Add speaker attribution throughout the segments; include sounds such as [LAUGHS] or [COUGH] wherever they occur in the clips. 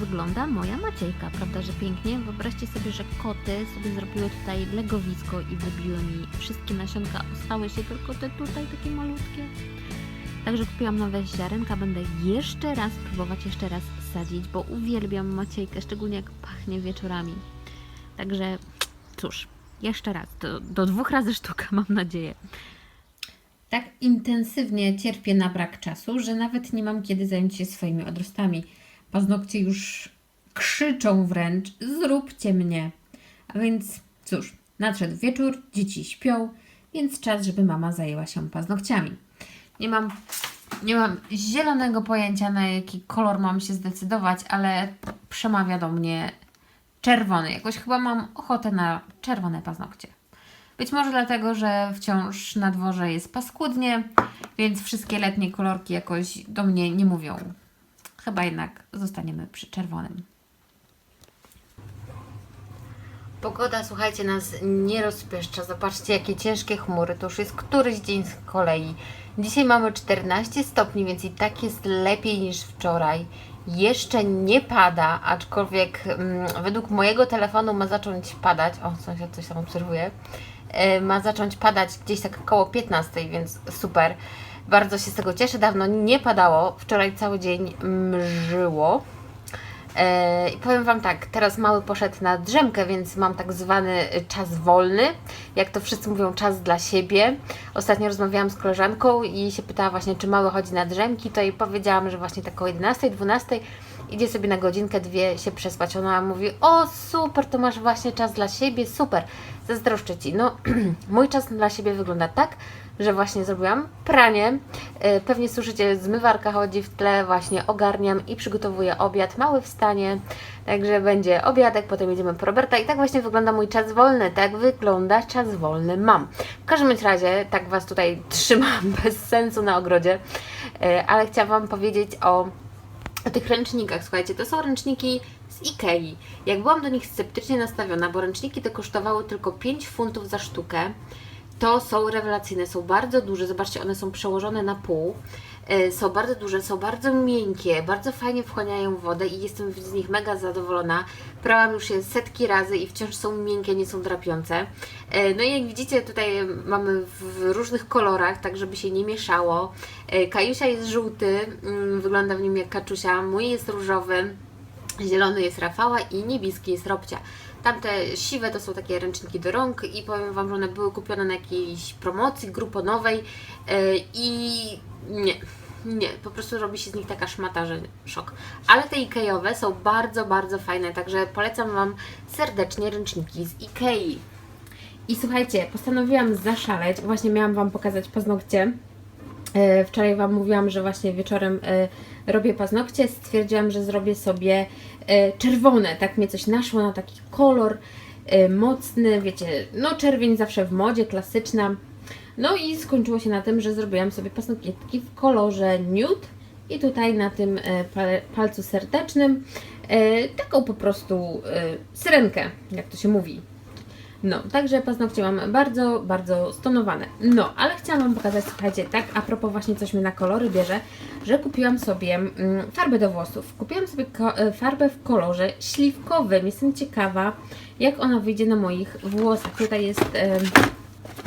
Speaker 1: wygląda moja Maciejka, prawda, że pięknie? Wyobraźcie sobie, że koty sobie zrobiły tutaj legowisko i wybiły mi wszystkie nasionka, ostały się tylko te tutaj takie malutkie. Także kupiłam nowe ziarenka, będę jeszcze raz próbować, jeszcze raz sadzić, bo uwielbiam Maciejkę, szczególnie jak pachnie wieczorami. Także cóż, jeszcze raz, do, do dwóch razy sztuka [LAUGHS] mam nadzieję. Tak intensywnie cierpię na brak czasu, że nawet nie mam kiedy zająć się swoimi odrostami. Paznokcie już krzyczą wręcz: zróbcie mnie. A więc cóż, nadszedł wieczór, dzieci śpią, więc czas, żeby mama zajęła się paznokciami. Nie mam, nie mam zielonego pojęcia, na jaki kolor mam się zdecydować, ale przemawia do mnie czerwony. Jakoś chyba mam ochotę na czerwone paznokcie. Być może dlatego, że wciąż na dworze jest paskudnie, więc wszystkie letnie kolorki jakoś do mnie nie mówią. Chyba jednak zostaniemy przy czerwonym. Pogoda, słuchajcie, nas nie rozpieszcza. Zobaczcie, jakie ciężkie chmury. To już jest któryś dzień z kolei. Dzisiaj mamy 14 stopni, więc i tak jest lepiej niż wczoraj. Jeszcze nie pada, aczkolwiek mm, według mojego telefonu ma zacząć padać. O, sąsiad coś tam obserwuje. E, ma zacząć padać gdzieś tak koło 15, więc super. Bardzo się z tego cieszę. Dawno nie padało. Wczoraj cały dzień mrzyło. E, I powiem Wam tak, teraz mały poszedł na drzemkę, więc mam tak zwany czas wolny. Jak to wszyscy mówią, czas dla siebie. Ostatnio rozmawiałam z koleżanką i się pytała właśnie, czy mały chodzi na drzemki, to jej powiedziałam, że właśnie tak o 11, 12 idzie sobie na godzinkę, dwie się przespać. Ona mówi, o super, to masz właśnie czas dla siebie, super, zazdroszczę Ci. No, [CLEARS THROAT] mój czas dla siebie wygląda tak, że właśnie zrobiłam pranie. E, Pewnie słyszycie, zmywarka chodzi w tle, właśnie ogarniam i przygotowuję obiad. Mały wstanie, także będzie obiadek, potem jedziemy po Roberta i tak właśnie wygląda mój czas wolny. Tak wygląda czas wolny mam. W każdym razie, tak Was tutaj trzymam [LAUGHS] bez sensu na ogrodzie, E, ale chciałam Wam powiedzieć o o tych ręcznikach, słuchajcie, to są ręczniki z Ikei. Jak byłam do nich sceptycznie nastawiona, bo ręczniki te kosztowały tylko 5 funtów za sztukę, to są rewelacyjne, są bardzo duże, zobaczcie, one są przełożone na pół, e, są bardzo duże, są bardzo miękkie, bardzo fajnie wchłaniają wodę i jestem z nich mega zadowolona. Prałam już je setki razy i wciąż są miękkie, nie są drapiące. E, No i jak widzicie, tutaj mamy w różnych kolorach, tak żeby się nie mieszało. E, Kajusia jest żółty, mm, wygląda w nim jak kaczusia, mój jest różowy, zielony jest Rafała i niebieski jest Robcia. Tamte siwe to są takie ręczniki do rąk i powiem Wam, że one były kupione na jakiejś promocji gruponowej e, i nie, nie, po prostu robi się z nich taka szmata, że szok. Ale te Ikeowe są bardzo, bardzo fajne, także polecam Wam serdecznie ręczniki z Ikei. I słuchajcie, postanowiłam zaszaleć, właśnie miałam Wam pokazać paznokcie. E, Wczoraj Wam mówiłam, że właśnie wieczorem e, robię paznokcie. Stwierdziłam, że zrobię sobie czerwone. Tak mnie coś naszło na taki kolor e, mocny. Wiecie, no czerwień zawsze w modzie, klasyczna. No i skończyło się na tym, że zrobiłam sobie pasnokietki w kolorze nude. I tutaj na tym e, pal- palcu serdecznym e, taką po prostu e, syrenkę, jak to się mówi. No, także paznokcie mam bardzo, bardzo stonowane. No, ale chciałam Wam pokazać, słuchajcie, tak a propos właśnie coś mnie na kolory bierze, że kupiłam sobie mm, farbę do włosów. Kupiłam sobie e, farbę w kolorze śliwkowym. Jestem ciekawa, jak ona wyjdzie na moich włosach. Tutaj jest em,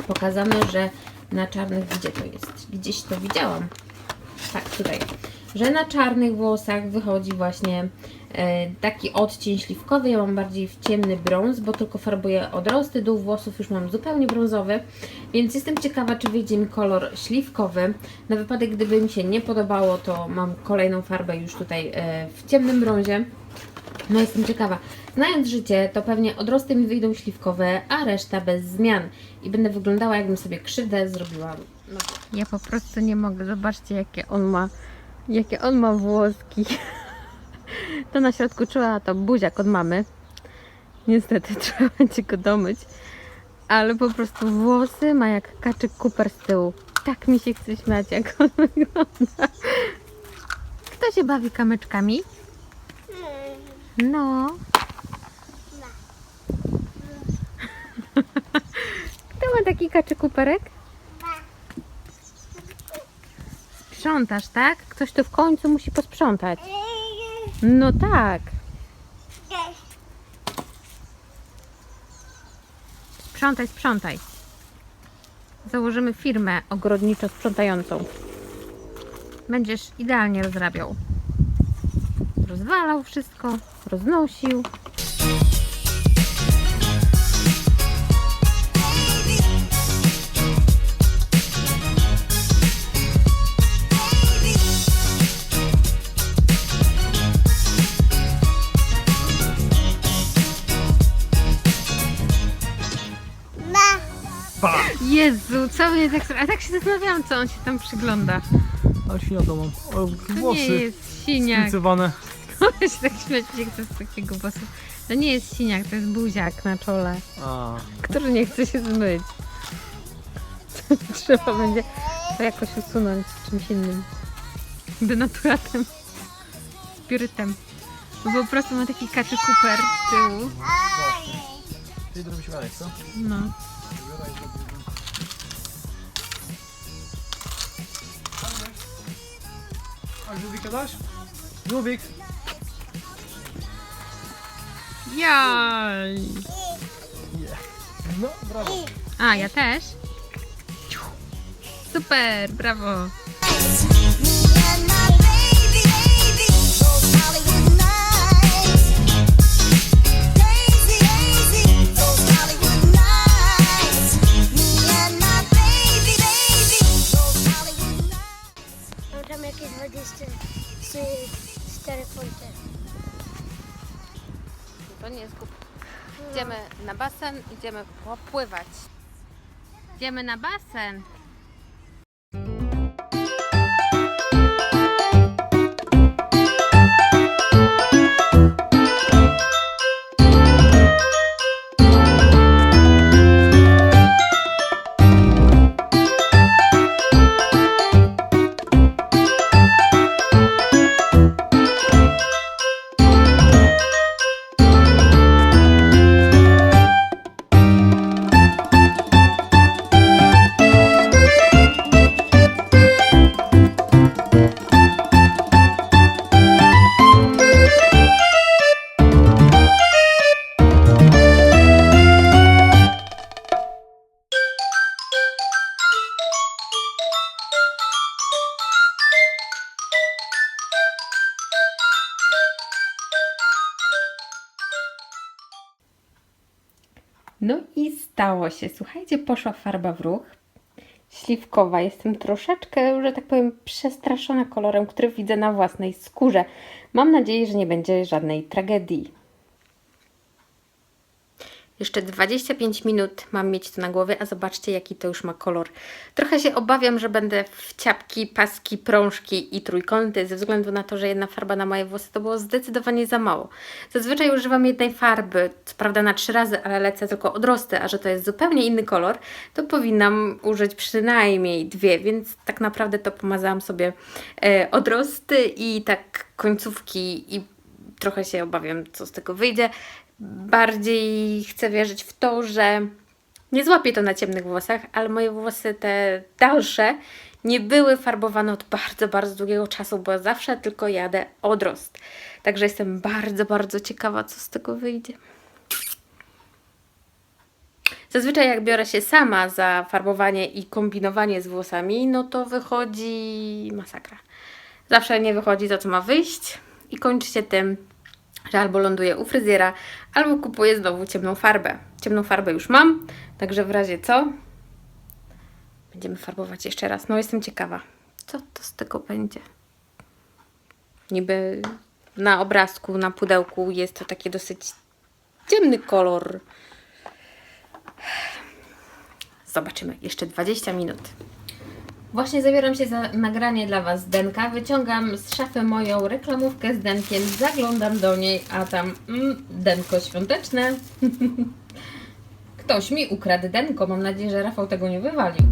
Speaker 1: pokazane, że na czarnych, gdzie to jest? Gdzieś to widziałam. Tak, tutaj. Że na czarnych włosach wychodzi właśnie e, taki odcień śliwkowy. Ja mam bardziej w ciemny brąz, bo tylko farbuję odrosty. Dół włosów już mam zupełnie brązowy, więc jestem ciekawa, czy wyjdzie mi kolor śliwkowy. Na wypadek, gdyby mi się nie podobało, to mam kolejną farbę już tutaj e, w ciemnym brązie. No jestem ciekawa. Znając życie, to pewnie odrosty mi wyjdą śliwkowe, a reszta bez zmian. I będę wyglądała, jakbym sobie krzywdę zrobiła. No. Ja po prostu nie mogę. Zobaczcie, jakie on ma, jakie on ma włoski. [LAUGHS] To na środku czuła to buziak od mamy. Niestety [LAUGHS] trzeba będzie go domyć. Ale po prostu włosy ma jak kaczyk kuper z tyłu. Tak mi się chce śmiać, jak on [LAUGHS] wygląda. Kto się bawi kamyczkami? No. [LAUGHS] Kto ma taki kaczy kuperek? Sprzątasz, tak? Ktoś tu w końcu musi posprzątać. No tak. Sprzątaj, sprzątaj. Założymy firmę ogrodniczo-sprzątającą. Będziesz idealnie rozrabiał. Rozwalał wszystko, roznosił. Jezu, co mnie tak... A tak się zastanawiałam, co on się tam przygląda.
Speaker 2: Ale świnia to mam. O,
Speaker 1: To nie
Speaker 2: włosy
Speaker 1: jest siniak.
Speaker 2: splicowane.
Speaker 1: Ja się tak śmiać, jak to z takiego głosu. To nie jest siniak, to jest buziak na czole,
Speaker 2: A,
Speaker 1: który nie chce się zmyć. [LAUGHS] Trzeba będzie to jakoś usunąć czymś innym. Denaturatem. Spirytem. Bo po prostu ma taki kaczy kuper z tyłu.
Speaker 2: ty zrobisz Marek, co?
Speaker 1: No.
Speaker 2: A żółwika dasz? Żółwik!
Speaker 1: Jaj!
Speaker 2: No, brawo.
Speaker 1: A, ja też? Super, brawo! Idziemy na basen, idziemy popływać. Idziemy na basen. No i stało się. Słuchajcie, poszła farba w ruch. Śliwkowa. Jestem troszeczkę, że tak powiem, przestraszona kolorem, który widzę na własnej skórze. Mam nadzieję, że nie będzie żadnej tragedii. Jeszcze 25 minut mam mieć to na głowie, a zobaczcie jaki to już ma kolor. Trochę się obawiam, że będę w ciapki, paski, prążki i trójkąty, ze względu na to, że jedna farba na moje włosy to było zdecydowanie za mało. Zazwyczaj używam jednej farby, co prawda na trzy razy, ale lecę tylko odrosty, a że to jest zupełnie inny kolor, to powinnam użyć przynajmniej dwie, więc tak naprawdę to pomazałam sobie e, odrosty i tak końcówki i trochę się obawiam, co z tego wyjdzie. Bardziej chcę wierzyć w to, że nie złapię to na ciemnych włosach, ale moje włosy te dalsze nie były farbowane od bardzo, bardzo długiego czasu, bo zawsze tylko jadę odrost. Także jestem bardzo, bardzo ciekawa, co z tego wyjdzie. Zazwyczaj jak biorę się sama za farbowanie i kombinowanie z włosami, no to wychodzi masakra. Zawsze nie wychodzi to, co ma wyjść i kończy się tym, że albo ląduję u fryzjera, albo kupuję znowu ciemną farbę. Ciemną farbę już mam, także w razie co będziemy farbować jeszcze raz. No jestem ciekawa, co to z tego będzie. Niby na obrazku, na pudełku jest to taki dosyć ciemny kolor. Zobaczymy. Jeszcze 20 minut. Właśnie zabieram się za nagranie dla Was Denka. Wyciągam z szafy moją reklamówkę z Denkiem, zaglądam do niej, a tam mm, Denko świąteczne. [LAUGHS] Ktoś mi ukradł Denko. Mam nadzieję, że Rafał tego nie wywalił.